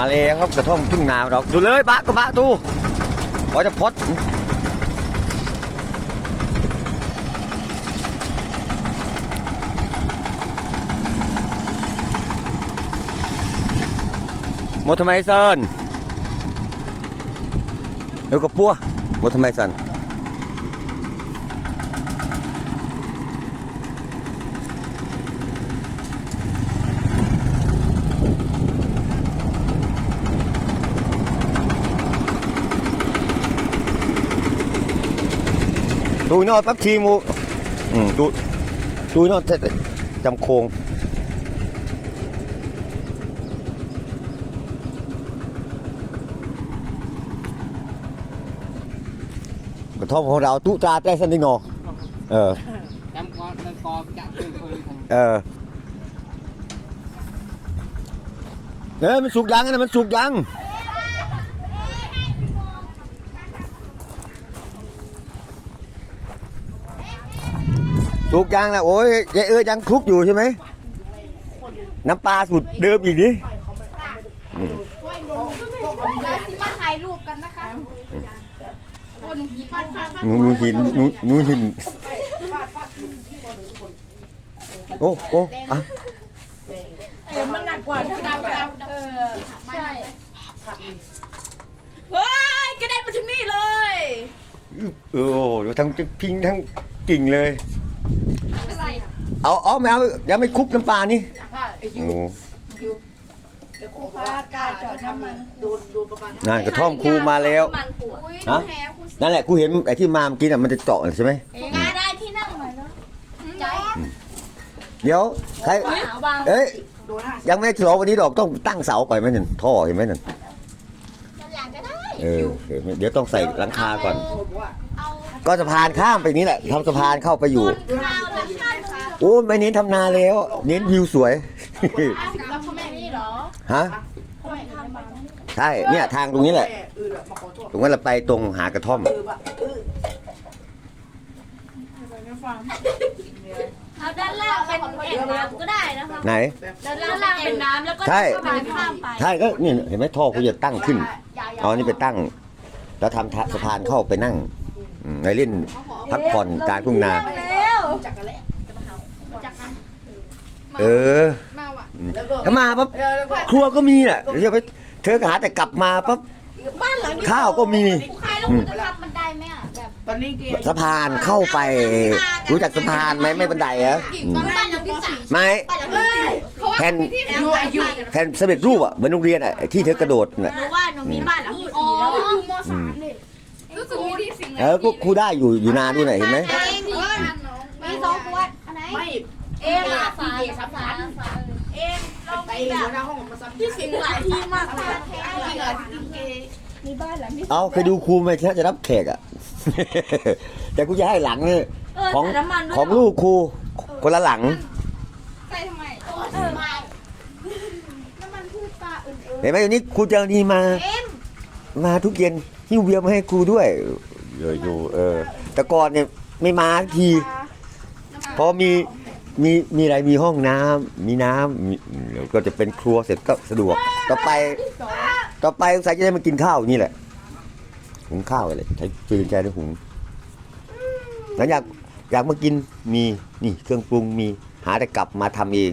มาเลยครับกระท่อมทุ่งนาเราดูเลยปะกระบะตู้ขอจะพดมดทำไมเซินเดี๋ยวก็ปัวมดทำไมเซิน ดูนอกปั๊บทีมูอืมดูดูนอกเสร็จจำโคงกระท่อมของเราตุตราแต่สันติโนเออจำก่อนมันกอจะเคยเคยทเออเอ้ยมันสุกยังนะมันสุกยัง สุกยังนะโอ้ยยายเอ้ยยังคลุกอยู่ใช่ไหมน้ำปลาสุดเดิมอีกดิมาถ่ายรูปกันนะคะโอ้หนูหินปั้นปั้นหนูหนูหินหนูหนูหินโอ้โอ้อะเออมันหนักกว่าดาวดาวเออใช่เฮ้ยกระเด็นมาถึงนี่เลย เออโอ้เดี๋ยวทั้งพิงทั้งกิ่งเลยอะไร เอาเอาไม่เอายังไม่คลุกน้ำปลานี่โอ้พาการจอดน้ำมันนั่นกระท่อมครูมาแล้ว มันปวดฮะแพ้คุณนั่นแหละครูเห็นไอ้ที่มาเมื่อกี้น่ะมันจะเจาะใช่ไหมงานได้ที่นั่งหน่อยเนาะใจเดี๋ยวใครหาวางเอ้ยยังไม่ได้ฉลองวันนี้ดอกต้องตั้งเสาก่อนไหมนั่นท่อเห็นไหมนั่นหลังก็ได้ เออเห็นไหมเดี๋ยวต้องใส่หลังคาก่อนเอาก็สะพานข้ามไปนี้แหละทำสะพานเข้าไปอยู่ ข้าวและข้าวนะคะ โอ้ไม่เน้นทำนาแล้ว เน้นวิวสวย แล้วพ่อแม่นี่เหรอฮะ พ่อแม่ทำมาใช่ เนี่ยทางตรงนี้แหละ ตรงนั้นเราไปตรงหากระท่อม เอาด้านล่างเป็นแอ่งน้ำก็ได้นะคะไหน ด้านล่างเป็นน้ำแล้วก็ใช่สะพานข้ามไปใช่ก็เนี่ยเห็นไหมท่อเขาจะตั้งขึ้น เอาอันนี้ไปตั้ง แล้วทำทะสะพานเข้าไปนั่งอืมในเล่นพักผ่อนกลารทุ่งนา แล้วเอออืมถ้ามาปั๊บครัวก็มีน่ะเดี๋ยวไปเธอก็หาแต่กลับมาปั๊บบ้านหลังนี้ข้าวก็มีใครแล้วคุณจะทำบันไดไหมอะแบบตอนนี้เกียร์สะพานเข้าไป รู้จักสะพานไหมไม่บันไดเหรออืมบ้านหลังที่สี่ไม่บ้านหลังที่สี่เพราะว่าแผ่นที่แถวอายุแผ่นสำเร็จรูปอะเหมือนโรงเรียนอะไอ้ที่เธอกระโดดน่ะหนูว่าหนูมีบ้านหลังที่สี่แล้วอยู่มสามเลยรู้สึกมีที่สี่เออก็ครูได้อยู่อยู่นานด้วยน่ะเห็นไหมเองมีสองขวดอันไหนไม่ เอ็มอะฝาฝาฝาเอ็มเราไปมีหัแบบวหน้าห้องมาซักที่สิงหลายที่มากเลยมีบ้านหลังที่เอาเคยดูครูไหมที่จะรับแขกอะ แต่กูจะให้หลังเนี่ยเออของแต่น้ำมันด้วยของลูกครูคนละหลังใส่ทำไมเออไม่น้ำมันพืชปลาอื่นเห็นไหมวันนี้ครูเจอนีมาๆเอ็มมาทุกเย็นหิ้วเบียร์มาให้ครูด้วยเยอะอยู่เออ แต่ก่อนเนี่ยไม่มาสักที พอมี มีมีอะไรมีห้องน้ำมีน้ำมีเดี๋ยวก็จะเป็นครัวเสร็จก็สะดวก ต่อไป ต่อไปสงสัยจะได้มากินข้าวนี่แหละหุงข้าวอะไรใช้ปืนใจได้หุงแล้วอยากอยากมากินมีนี่เครื่องปรุงมีหาแต่กลับมาทำเอง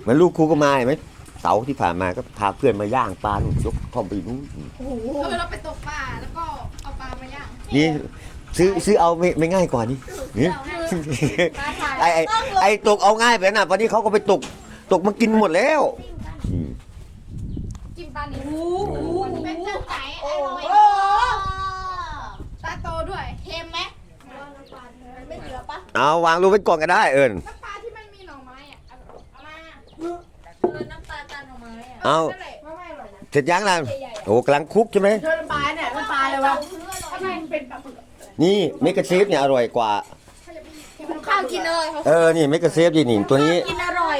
เหมือนลูกครูก็มาเห็นไหมเสาร์ที่ผ่านมาก็พาเพื่อนมาย่างปลาลูกยกท่อมไปนู้นเออเราไปตกปลาแล้วก็เอาปลามาย่างนี่ ซื้อซื้อเอาไม่ไม่ง่ายกว่านี่นี่ไอไอไอตกเอาง่ายไปนะวันนี้เขาก็ไปตกตกมากินหมดแล้วอืมจิ้มปลาหนีหูหูเป็นเจ้าไก่อร่อยตาโตด้วยเค็มไหมไม่เหลือปะเอาวางรูปไว้ก่อนก็ได้เอิญน้ำปลาที่มันมีหน่อไม้อะเอามาเออน้ำปลาตาหน่อไม้อะเอานั่นแหละไม่อร่อยนะเสร็จยังล่ะโอ้กำลังคลุกใช่ไหมเธอน้ำปลาเนี่ยน้ำปลาเลยวะถ้ามันเป็นปลาหมึก นี่เมกะเซฟเนี่ยอร่อยกว่า ข้าวกินเลยเขาเออ นี่เมกะเซฟนี่นี่ตัวนี้ กินอร่อย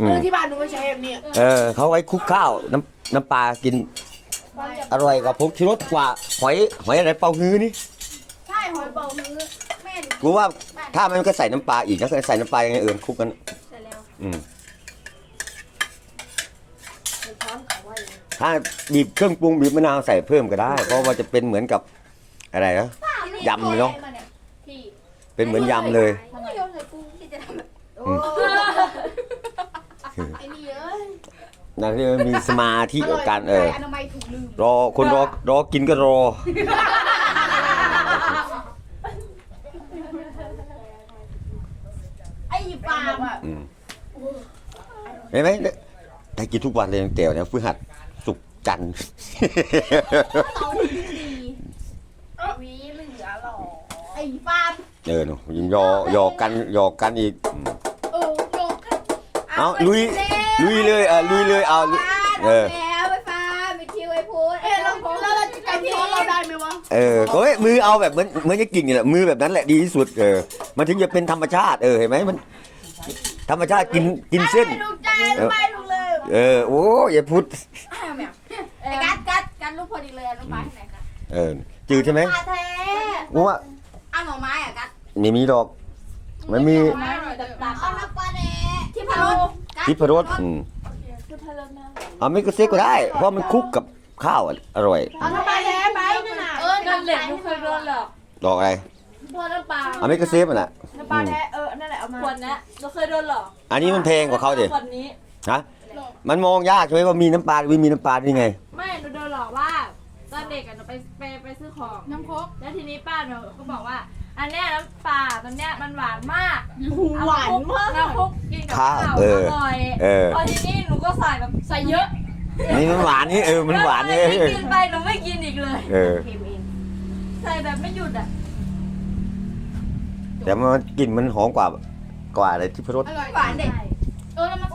อืเอมอที่บ้านหนูไม่ใช้แบบนี้เออ เขาไว้คลุกข้าวน้ำน้ำปลากิน อร่อยกว่าผงชูรสกว่า หอยหอยอะไรเป่าฮื้อนี่ ใช่หอยเบามือแม่กูว่าถ้ามันก็ใส่น้ำปลาอีกนะใส่น้ำปลายังไงเอิญคลุกกันเสร็จแล้วอืมถ้าบีบเครื่องปรุงบีบมะนาวใส่เพิ่มก็ได้ เพราะว่าจะเป็นเหมือนกับอะไรนะ ยำเนอะพี่เป็นเหมือนยำเลยไม่โยนใส่กุ้งที่จะทำแบบโอ้ไอ้นี่เอ้ยนั่นที่มีสมาธิกับการเอออนามัยถูกลืมรอคนรอรอกินก็รอ ไอ้ปาล์มอืมเห็นไหมได้กินทุกวันเลยตั้งแต่เนี่ยพฤหัสศุกร์จันทร์เราดีวีเหลือหรอไอ้ปาล์มเออหนูยิงยอหยอกกันหยอกกันอีกอืมเออโยกเอาลุยลุยเลยเออลุยเลยเอาลุยเออ แล้วไปฟ้าไปคิวไอ้พูดเอ้เราแล้วเราจะกันช้อนเราได้ไหมวะเออเฮ้ยมือเอาแบบเหมือนเหมือนจะกิ่งนี่แหละมือแบบนั้นแหละดีที่สุดเออมันถึงจะเป็นธรรมชาติเออเห็นไหมมัน ธรรมชาติกินกินเส้น ไม่ถูกใจไม่ถูกเลยเออโอ้อย่าพูดไอ้กัดกัดกัดลูกพอดีเลยลูกไม้ไหนกัดเออจืดใช่ไหมปลาแท้กูว่า เอาหน่อไม้อะกัดไม่มีดอกไม่มีไม้หน่อยตัดเอาน้ำปลาแดงที่พะโล้ทิพรสอืมเอาไม่ก็เซ็กก็ได้ เพราะมันคลุกกับข้าวอะอร่อย เอาน้ำปลาแดงไปนั่นน่ะเออนั่นแหละหนูเคยโดนหลอกดอกอะไรพอน้ำปลาเอาไม่ก็เซฟมันอะน้ำปลาแท้เออนั่นแหละเอามาขวดนะหนูเคยโดนหลอกอันนี้มันแพงกว่าเขาดิขวดนี้ฮะมันมองยากใช่ไหมว่ามีน้ำปลาหรือไม่มีน้ำปลาได้ไง ไม่หนูโดนหลอกว่าตอน เด็กอะหนูไปไปไปซื้อของ น้ำโคกแล้วทีนี้ป้าหนูก็บอกว่า อันเนี้ยน้ำปลาตัวเนี้ยมันหวานมากหวานมากน้ำคลุกกินกับข้าข้าววเอออร่อยเออ พอทีนี้หนูก็ใส่แบบใส่เยอะนี่มันหวานนี่เออมันหวานนี่แล้วพอเออกินไปหนูไม่กินอีกเลย เออ ใส่แบบไม่หยุดอะแต่มันกลิ่นมันหอมกว่ากว่าอะไรที่พรสอร่อยหวานเด็กเออแล้วมัน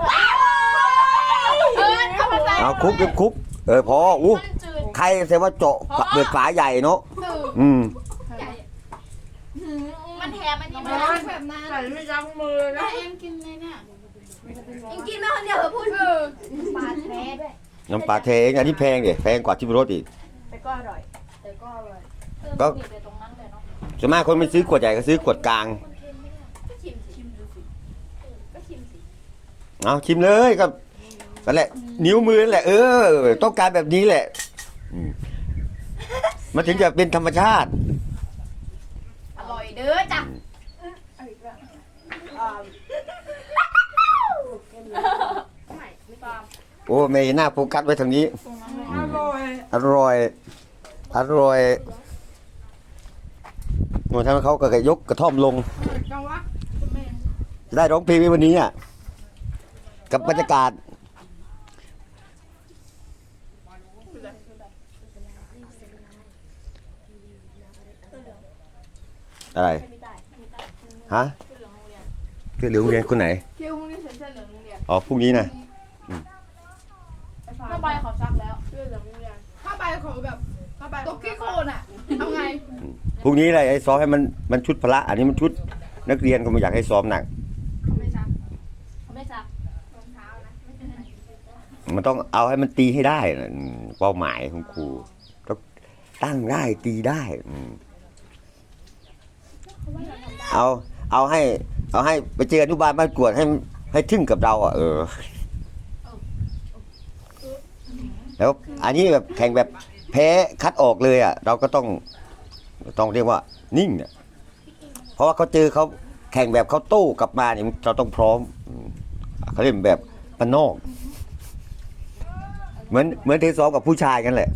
เออเอามาใส่เอาคลุกเก็บคลุก เออพออู้มันจืด ใครแสดงว่าเจาะเปิดฝาใหญ่เนาะเอออืมมันแถมมันนี่มันแบบนั้นใส่ไม่ยั้งมือแล้นะวเอ็มกินไงเนี่ยเอ็มกินไม่คนเดียวเหรอพูดปลาแท้ด้วยน้ำปลาเทงอันนี้แพงดิแพงกว่าที่พรสอีก แต่ก็อร่อย แต่ก็อร่อยก็มีแต่ตรงนั้นเลยเนาะส่วนมากคนไม่ซื้อขวดใหญ่ก็ซื้อขวดกลางก็ชิมชิมดูสิก็ชิมสิเอาชิมเลยก็ นั่นแหละ นิ้วมือนั่นแหละเออ ต้องการแบบนี้แหละอืมมันถึงจะเป็นธรรมชาติ อร่อยเด้อจ้ะโอ้ไม่น่าโฟกัสไว้ทางนี้ อร่อยอร่อย อร่อยหนูทำให้เขาก็ยกกระท่อมลง จังวะจะได้ร้องเพลงในวันนี้อะ กับบรรยากาศ อะไรฮะเสื้อเหลืองโรงเรียนคนไหนคิวพรุ่งนี้ฉันเสื้อเหลืองโรงเรียนอ๋อพรุ่งนี้นะผ้าใบเขาซักแล้วเสื้อเหลืองโรงเรียนผ้าใบเขาแบบผ้าใบตกขี้โคลนอะเอาไงพรุ่งนี้อะไรไอ้ซ้อมให้มันมันชุดพละ อันนี้มันชุดนักเรียนก็ไม่อยากให้ซ้อมหนักเขาไม่ซักเขาไม่ซักรองเท้านะไม่เป็นไรมันต้องเอาให้มันตีให้ได้นะอืมเป้าหมายของครูต้องตั้งได้ตีได้อืม เอาเอาให้ เอาให้ไปเจออนุบาลบ้านกวดให้ให้ทึ่งกับเราอะเออ แล้วอันนี้แบบแข่งแบบแพ้คัดออกเลยอะ เราก็ต้องต้องเรียกว่า นิ่งอะเพราะว่าเขาเจอเขาแข่งแบบเขาโต้กลับมาเนี่ยเราต้องพร้อมเขาเรียกแบบปนนอก เหมือนเหมือนเทซ้อมกับผู้ชายกันแหละ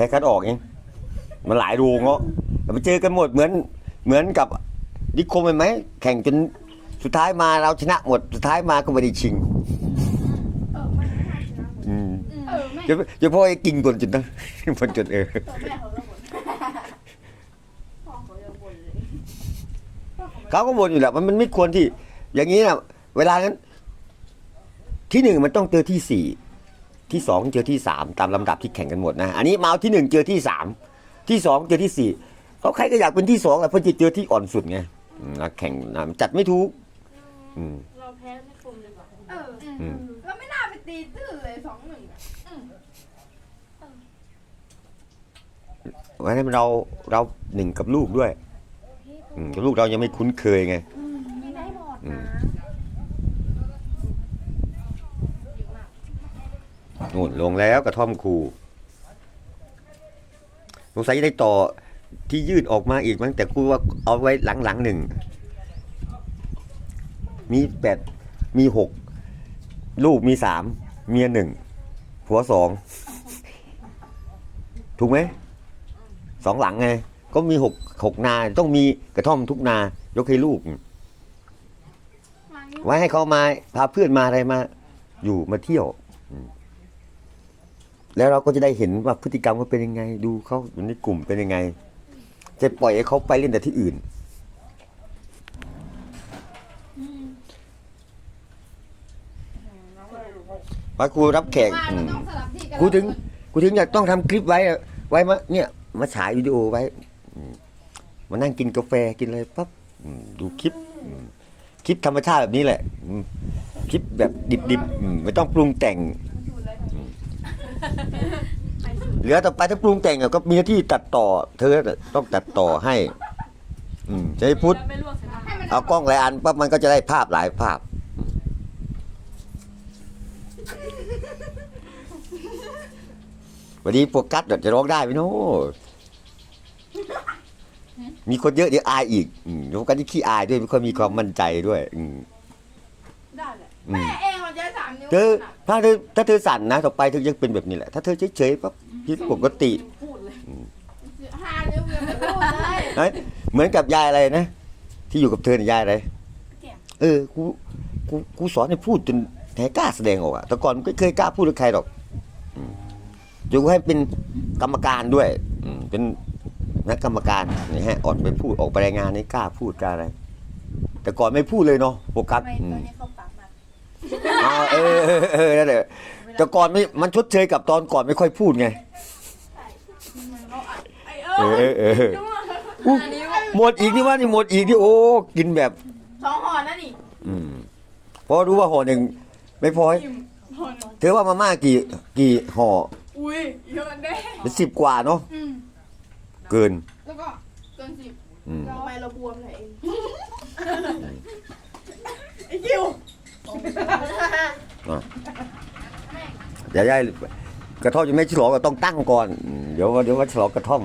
แพ้คัดออกเอง มันหลายรูเงาะแต่ไปเจอกันหมดเหมือนเหมือนกับนิคมเห็นไหมแข่งจนสุดท้ายมาเราชนะหมดสุดท้ายมาก็ไม่ได้ชิงอืมเออแม่เดี๋ยวเดี๋ยวพ่อไอ้กิ่งบนจุดนะบนจุดเออแม่เขาก็บ่นเขาก็บนอยู่แหละมันมันไม่ควรที่ อย่างนี้นะเวลานั้น ที่หนึ่งมันต้องเจอที่สี่ ที่สองเจอที่สามตามลำดับที่แข่งกันหมดนะอันนี้มาเอาที่หนึ่งเจอที่สามที่สองเจอที่สี่เขาใครก็อยากเป็นที่สองแหละเพื่อจะเจอที่อ่อนสุดไงอืมแล้วแข่งนะจัดไม่ถูกอืมเราแพ้ไม่คุมเลยว่ะเอออืมแล้วไม่น่าไปตีตื้อเลยสองหนึ่งวันนั้นเราเราหนึ่งกับลูกด้วยอืมกับลูกเรายังไม่คุ้นเคยไงไม่ได้หมดอืม นู่นลงแล้วกระท่อมครูสงสัยจะได้ต่อที่ยืดออกมาอีกมั้งแต่กูว่าเอาไว้หลังหลังๆหนึ่ง มีแปดมีหกลูกมีสามเมียหนึ่งผัวสองถูกไหมสองหลังไง ก็มีหกหกนา ต้องมีกระท่อมทุกนา ยกให้ลูก ไว้ให้เขามาพาเพื่อนมาอะไรมา อยู่มาเที่ยวอืม แล้วเราก็จะได้เห็นว่าพฤติกรรมเขาเป็นยังไง ดูเขาอยู่ในกลุ่มเป็นยังไง จะปล่อยให้เขาไปเล่นแต่ที่อื่นมาครูรับแขกว่าอืมันมต้องสลับที่กันกูถึงกูถึงอยากต้องทำคลิปไว้อะไว้มาเนี่ยมาฉายวิดีโอไว้อืมมานั่งกินกาแฟกินอะไรปั๊บอืมดูคลิปอืมคลิปธรรมชาติแบบนี้แหละอืมคลิปแบบดิบๆอืมไม่ต้องปรุงแต่งอืม เหลือต่อไปถ้าปรุงแต่งอะก็มีหน้าที่ตัดต่อ เธอต้องตัดต่อให้ อืมจะให้พุทธแล้วไม่ลวกเสร็จแล้วให้มันเอากล้องหลายอันปั๊บมันก็จะได้ภาพหลายภาพ วันนี้โฟกัสเดี๋ยวจะร้องได้ไหมโน้มีคนเยอะเดี๋ยวอายอีกอืมโฟกัสที่ขี้อายด้วยไม่ค่อยมีความมั่นใจด้วย อืมได้แหละอืม แม่เอ เธอถ้าเธอถ้าเธอสั่นนะต่อไปเธอยังเป็นแบบนี้แหละ ถ้าเธอเฉยๆปั๊บผิดปกติห้านิ้วยังไม่พูดเลยเอ้ยเหมือนกับยายอะไรนะ ที่อยู่กับเธอเนี่ยยายอะไรแก้วเออกูกูกูสอนให้พูดจนแหกล้าแสดงออกอะแต่ก่อนไม่เคยกล้าพูดกับใครหรอกอืมจนกูให้เป็นกรรมการด้วยอืมเป็นนักกรรมการนี่ฮะออกไปพูดออกไปรายงานนี่กล้าพูดกล้าอะไร แต่ก่อนไม่พูดเลยเนาะโฟกัสทำไมอืตัวมนี้เข้าปากมา อ่าเออเออเออนั่นแหละแต่ก่อนไม่มันชดเชยกับตอนก่อนไม่ค่อยพูดไงเออเออเอออุ๊ยหมดอีกนี่ว่านี่หมดอีกนี่โอ้กินแบบ สองห่อนั่นนี่อืมเพราะรู้ว่าห่อหนึ่งไม่พอเธอว่ามาม่ากี่กี่ห่ออุ้ยเยอะแน่เป็นสิบกว่าเนาะอืมเกินแล้วก็เกินสิบอืม ทำไมเราบวมเลยเองไอ้คิว เดี๋ยวยายกระท่อมจะไม่ฉลองก็ต้องตั้งก่อน เดี๋ยวว่าเดี๋ยวว่าฉลองกระท่อม